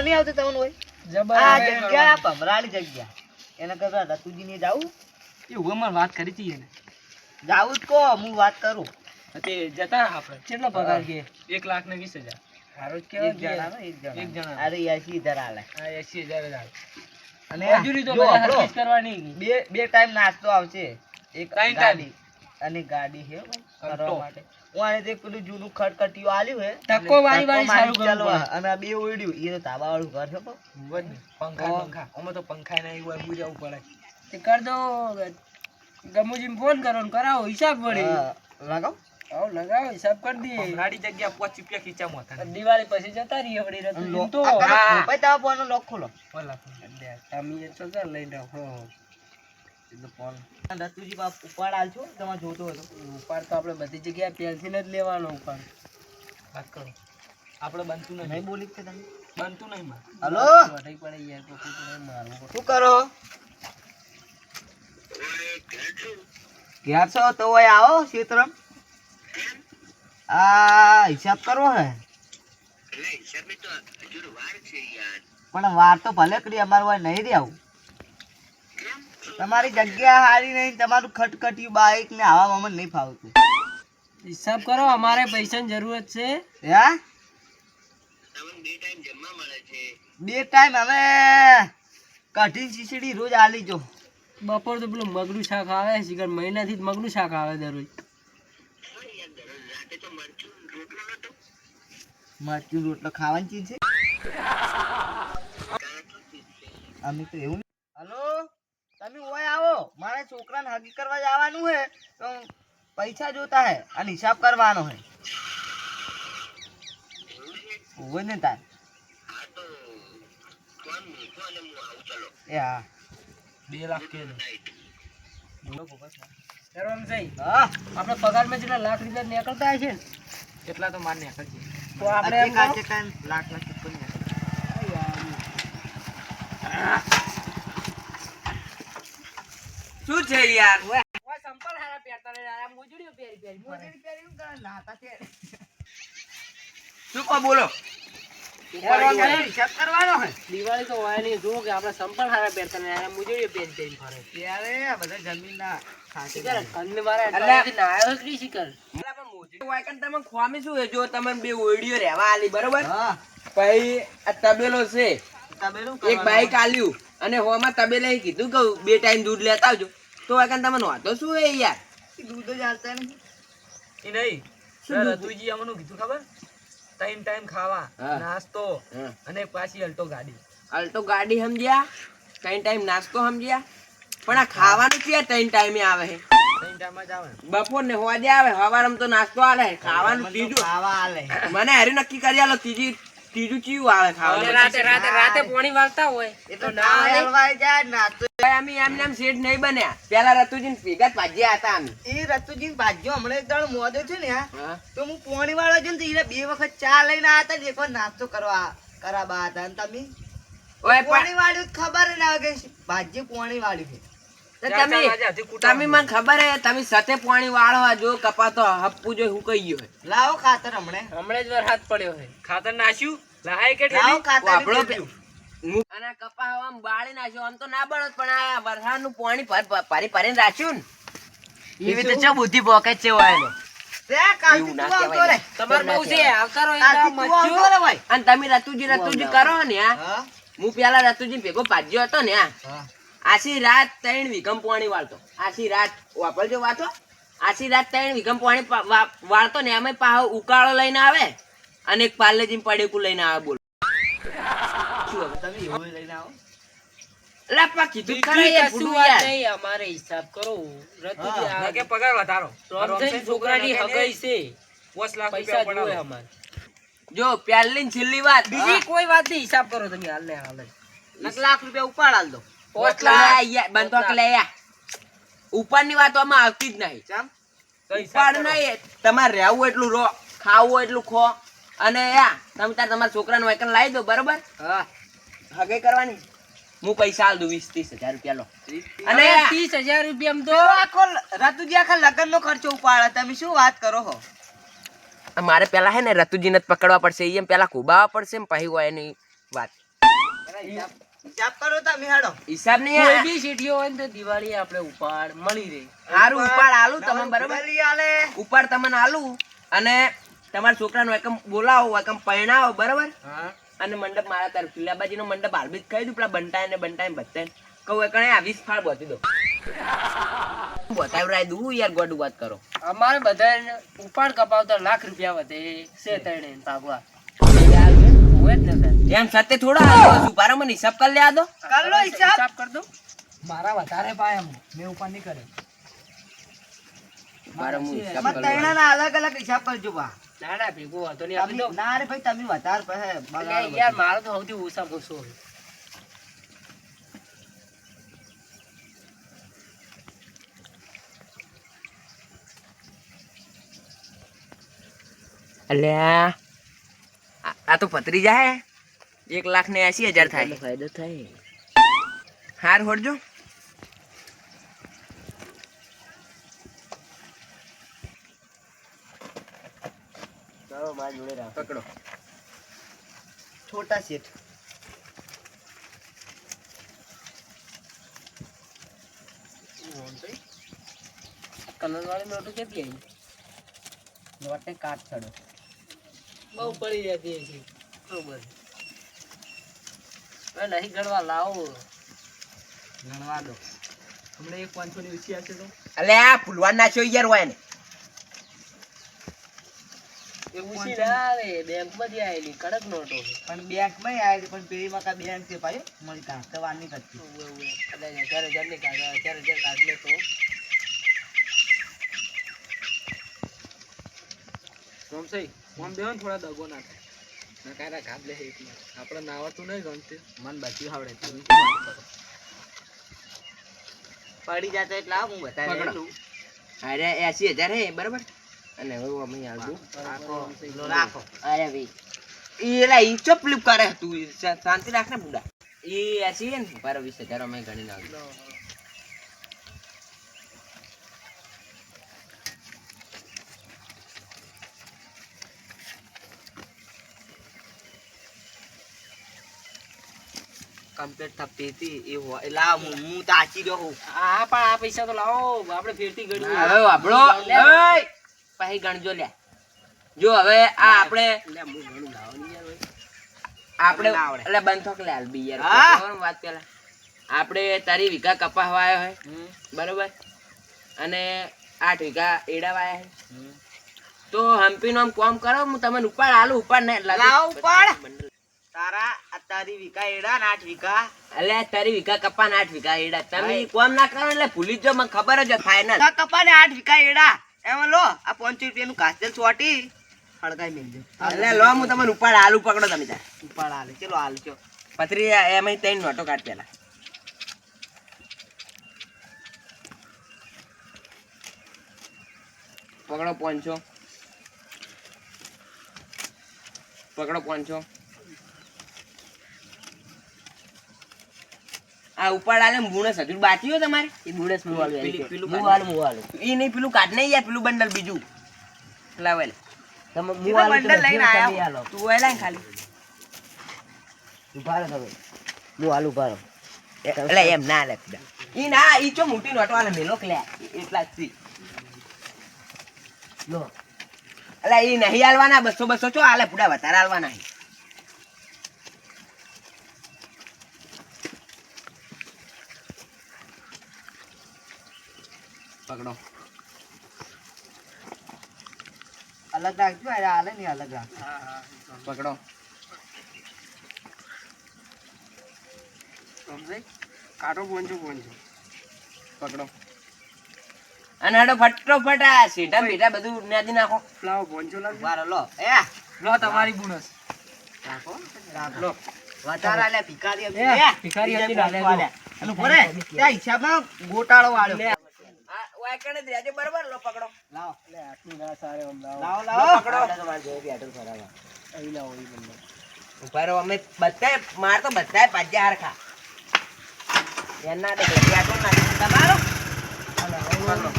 કંટાળો નહીં આવતો તમને હોય? આ જગ્યા ભમરાની જગ્યા. એના કરતા રતુજી ને જાવું હું અમારે વાત કરી હતી એને. જાવું જ કહો હું વાત કરું. તે જતા આપણે. કેટલો પગાર કે? એક લાખ ને વીસ હજાર. સારું જ એક જણા એક એક જણા જણા. અરે એસી હજાર આલે આ એસી હજાર જ આવે. અને મજૂરી તો બધા આપણો કરવાની. બે બે ટાઈમ નાસ્તો આવશે. એક ગાડી અને ગાડી છે ભાઈ ફરવા માટે. આને તે પેલું જૂનું ખટખટિયું આલ્યું હે. ટકો વાળી વાળી સારું ચાલો અને આ બે ઓયડ્યું. એ તો ધાબા વાળું ઘર છે. પંખા પંખા. આમાં તો પંખા નહીં હોય બુજાવું પડે. તે કર દો ગમુજી ફોન કરો ને કરાવો હિસાબ વળી. લગાવ. આવ લગાવો હિસાબ કરી દઈએ. ગાડી જગ્યા પાંચ રૂપિયા ખીચામાં હતા. ને. દિવાળી પછી જતા રહીએ વળી અને રતું તો. ભાઈ તમારા ફોન લોક ખોલો. ઓલા તમે એ સજા લઈને રાખો ફોન. રતુજી બાપ ઉપાડ આલજો તમારે જોતો હતો ઉપાડ તો આપણે બધી જગ્યાએ પેલથી જ લેવાનો ઉપાડ વાત કરો. આપણે બનતું નહીં નહીં બોલી છે તમે? બનતું નહીં માં હલો? વઢાઈ પડે યાર તો મારવું શું કરો? ઘેર છો તો ઓય આવો ક્ષેત્રમ આ હિસાબ કરવો હે? પણ વાર તો ભલે કરી અમારું હોય નહીં રે આવું. તમારી જગ્યા હારી નહીં તમારું ખટખટ્યું બાઈક ને આવા મામા નહીં ફાવતું. હિસાબ કરો અમારે પૈસાની જરૂરત છે. હે? બે ટાઈમ હવે કઠિન ખીચડી રોજ આલી જો. બપોર તો પેલું મગનું શાક આવે શિખર મહિનાથી જ મગનું શાક આવે દરરોજ. મરચું રોટલો ખાવાની ચીજ છે. અમે તો એવું હલો તમે ઓય આવો મારે છોકરાને હગી કરવા જવાનું હે તો પૈસા જોતા હે અને હિસાબ કરવાનો હે. હોય ને તાર. એ હા. બે લાખ કે કરવાનું છે હા. આપણે પગારમાં જેટલા લાખ રૂપિયા નીકળતા છે એટલા તો માન્ય કરજે તો આપણે લાખ લાખ ઉપર ને. શું છે યાર. ઓય સંપલ હારા પહેરતા નહીં, આ મોજડીઓ પહેરી પહેરી મોજડી પહેરી કરે, નાતા છે. શું કહો બોલો? કરવાનું પૈસાનો છે. હિસાબ કરવાનો હે? દિવાળી તો હોય નહીં જુઓ કે આપણે સંપલ હારા પહેરતા નહીં, આ પહેરી પહેરી ફરે. ત્યારે આ બધા જમીનના ખાતે શિખર કંદ મારા અલ્યા. નાયો જ તમે ખોમી શું જો તમે બે ઓડિયો રહેવા આલી બરોબર? હા. પછી આ તબેલો છે. એક બાઈક આલ્યું અને હોમાં તબેલે કીધું કે બે ટાઈમ દૂધ લેતા આવજો. તો વાકન તમે નહોતો શું એ યાર? દૂધ જ હાલતા નહીં એ નહીં. સર? રતુજી અમને કીધું ખબર? ટાઈમ ટાઈમ ખાવા નાસ્તો અને પાછી અલ્ટો ગાડી. અલ્ટો ગાડી સમજ્યા? ત્રણ ટાઈમ નાસ્તો સમજ્યા? પણ આ ખાવાનું ક્યાં ત્રણ ટાઈમે આવે છે ટાઈમ ટાઈમ બપોર ને હોવા આવે હવારમાં તો નાસ્તો આલે ખાવાનું ત્રીજું. મને હારી નક્કી કરી આલો ત્રીજી. ત્રીજું ચીયું આવે ખાવાનું રાતે રાતે રાતે પોણી વાળતા હોય એ તો ના હલવાઈ જાય ના તો અમે એમને એમ શેઠ નહીં બન્યા. પેલા રતુજી ભેગા ભાજ્યા હતા અમે એ રતુજી ભાગ્યો હમણાં એક દાડો મોદો છે ને તો હું પોણી વાળો છું ને બે વખત ચા લઈને આવ્યા હતા એક વાર નાસ્તો કરવા કરાબા હતા. અને તમે? પાણી વાળ્યું ખબર ના કે ભાગ્ય પોણી વાળ્યું છે. તમે તમે મને ખબર હે તમે સતે પાણી વાળવા જો કપાતો હપ્પુ જો હું કહી ગયો લાવો ખાતર હમણે. હમણાં જ વરસાદ પડ્યો છે ખાતર નાખ્યું? લાય કે લાવો ખાતર. વાપરો અને કપા આમ બાળી નાખ્યો આમ તો ના બળત પણ આ વરસાદનું પાણી ભર ભર- રાખ્યું ને. એવી તો ચા બુદ્ધિ પોકે છે વાયનો તમે રતુજી રતુજી કરો ને હું. પેલા રતુજી ભેગો ભાજ્યો હતો ને આ હા. આછી રાત ત્રણ વિઘમ પાણી વાળતો. આશી રાત વાપરજો વાતો. આશી રાત ત્રણ વિઘમ પાણી વાળતો ને એમાં પાહો ઉકાળો લઈને આવે અને એક પાર્લેજી પડેકું લઈને આવે બોલો. તમે લઈને આવો? અલા, કીધું ખરા બીજી યાર, કશું ભૂંડું વાત નહીં, અમારે હિસાબ કરો. રતુજી કે પગાર વધારો. રોમસેન છોકરાની હગાઈ છે. પાંચ લાખ રૂપિયા જોઈએ અમારે. જો પહેલી ને છેલ્લી વાત. બીજી કોઈ વાત નહીં હિસાબ કરો તમે હાલ ને હાલ લાખ લાખ રૂપિયા ઉપાડ આલ દો. પોચ લા, લાખ યા, બંધો કે લે ઉપરની વાત આવતી જ નહીં. ચમ. તો હિસાબ પણ કરો. નહીં. તમારે રહેવું એટલું રહો. ખાવું એટલું ખો. અને યા તમે તાર તમારા છોકરાને વાયકન લાવી દો બરોબર? હગે કરવાની. હું પૈસા આલ દઉં વીસ ત્રીસ હજાર રૂપિયા લો. અને અને ત્રીસ હજાર રૂપિયામાં તો તો આખો રતુજી આખા લગ્નનો ખર્ચો ઉપાડે. તમે શું વાત કરો છો મારે પેલા હે ને રતુજીને જ પકડવા પડશે. એમ પેલા કુબાવા પડશે એમ પછી હોય એની વાત. હિસાબ કરો તમે હેડો. હિસાબ નહીં કોઈ બી સીટીઓ હોય તો દિવાળી આપણે ઉપાડ મળી રહે. હારું ઉપાડ આલું તમે બરોબર? ઉપાડ તમને આલું અને તમારા છોકરાનો એકમ બોલાવો એકમ પરણાવો બરોબર? અને મંડપ મારા મંડપ હાલ કહી દઉં પેલા બંટાય ને બંટાય બધાય કહું એકણે આ વીસ ફાળ બોતી દો. બતાવરાય દઉં યાર ગોડ વાત કરો. અમારે બધા ઉપાડ કપાવતા લાખ રૂપિયા વધે છે તણે ભાગવા હોય જ ને. એમ સત્ય થોડા આલો છું પારો મને હિસાબ કરી લે આ દો કર લો હિસાબ. હિસાબ કર દો મારા વધારે પાયા મેં ઉપર નહીં કરે મારા હું હિસાબ તમારે તૈણા ના અલગ અલગ હિસાબ કરજો બા. ના ના ભેગો હતો નહીં આપી દો ના રે ભાઈ તમે વધારે પાસે એટલે બગાડો યાર મારો તો સૌથી ઓછો છે. અલ્યા આ આ તો પતરી જાય. એક લાખ ને એસી હજાર થાય. ફાયદો થાય. હાર હોડજો. પકડો. છોટા શેઠ. કલર વાળી નોટો કેટલી આવી? નોટે કાટ ચડો. બહુ પડી જતી હશે. બરોબર. નહીં ગણવા લાવો. ગણવા દો. હમણાં એક પાંચસો ની ઓછી હશે તો. અલ્યા ફૂલવાડ છો યાર હોય ને એ ઓછી ના આવે બેંકમાંથી આવેલી કડક નોટો. પણ બેંકમાં આવે પણ પેલી માં બેંક છે ભાઈ મળી કાં વાર નહીં કરતી. હજાર હજારની કાઢે હજાર હજાર કાઢ લે તો સોમસાઈ ફોન દેવો ને થોડા દગો ના થાય નકારા આપણે નાવાતું નહીં ગમતું. મન બચ્યું આવડે તમે પડી જતો એટલે આવું હું બતાવી. દઉં. અરે એસી હજાર હે બરાબર? અને હવે અમે આવજો. રાખો. અરે ભાઈ એલા ઈ ચો ફ્લિપ કરે તું. શાંતિ રાખ ને બુડા. એ એસી હે ને બાર વીસ હજાર અમે ગણી નાખ્યું કમ્પ્લીટ થતી હતી એ હોય. એટલે હું તાચી રહ્યો હું હા પણ આ પૈસા તો લાવો આપણે ફેરતી ગણવું હવે વાપરો. એય! પછી ગણજો લે. જો હવે આ આપણે. આપણે એટલે બંથોક લે હાલ બી યાર. વાત પેલા. આપણે તારી વીઘા કપા વાયો હોય. બરોબર? અને આઠ વીઘા એડા વાયા હે તો હમ્પી નો આમ કોમ કરો હું તમને ઉપાડ આલું ઉપાડ ને લાવ ઉપાડ. તારા તારી વીઘા એડા ને આઠ વીઘા. અલે તારી વીઘા કપા ને આઠ વીઘા એડા તમે કોમ ના કરો એટલે ભૂલી જ મને ખબર જ ફાઈનલ કપા ને આઠ વિકા એડા એમાં લો આ પાંચસો રૂપિયાનું કાસ્તેલ સોટી હળગાઈ મેલજો એટલે લો હું તમને ઉપાડ આલુ પકડો તમે તાર ઉપાડ આલે ચલો આલજો પથરી એમાં ત્રણ નોટો કાઢ પેલા. પકડો પાંચસો. પકડો પાંચસો. આ ઉપાડ આલે મુણસ હજુ. બાકી હોય તમારે? એ બુણસ વાળું પેલું હું વાળું ઈ નહીં પેલું કાઢ નહીં યાર પેલું બંડલ બીજું. લાવે લે. તમે એ બંડલ લઈને આયા તું હોય ખાલી. ઊભા રહો તમે. હું ઊભા રહો. એટલે એમ ના લે. ઈ ના ઈ ચો મોટી નોટો આલે મેલો કે એટલા જ થી લો. એટલે ઈ નહીં આલવાના બસો બસો ચો આલે? પૂડા વધારે આલવાના પકડો. અલગ રાખજો અરે આલે ને અલગ રાખ હા હા પકડો. કાઢો અને હાડો ફટોફટ આ સીધા બીટા બધું નાદી નાખો. લાવો પોંચો લાવ લો. એ. લો તમારી બોનસ રાખો. લો. વધારે આલે ભિખારી. ભિખારી લે, ત્યાં હિસાબમાં ગોટાળો વાળ્યો આ વાય કણે દે આજે બરાબર લો પકડો લાવો લે આટલું ના સારે લાવો. લાવો લો લાવો પકડો અહીં લાવો અહીં બંને ઊભા અમે બધાય માર તો બધાય પાજ્યા હરખા. એના તમારો? પકડો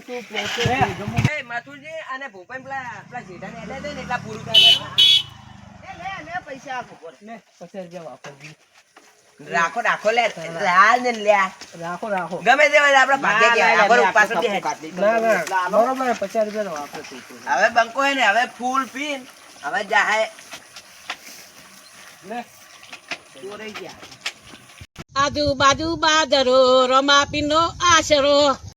તું પૈસે એ મથુરજી અને ભૂપેન પેલા પેલા જેઠાને એડા દે ને એટલા પૂરું કરી એ લે, લે, પૈસા આપો પચાસ રૂપિયા વાપરજી રાખો રાખો લે લાલ ને લે. રાખો રાખો. ગમે તે હોય આપણે ભાગે કે આપણે ઉપાસ કે ના ના બરોબર પચાસ રૂપિયા વાપરે તું તું. હવે બંકો હે ને હવે ફૂલ પીન. હવે જાહે. લે. ચોરાઈ ગયા. આજુબાજુ બાજરો રમાપીનો આશરો.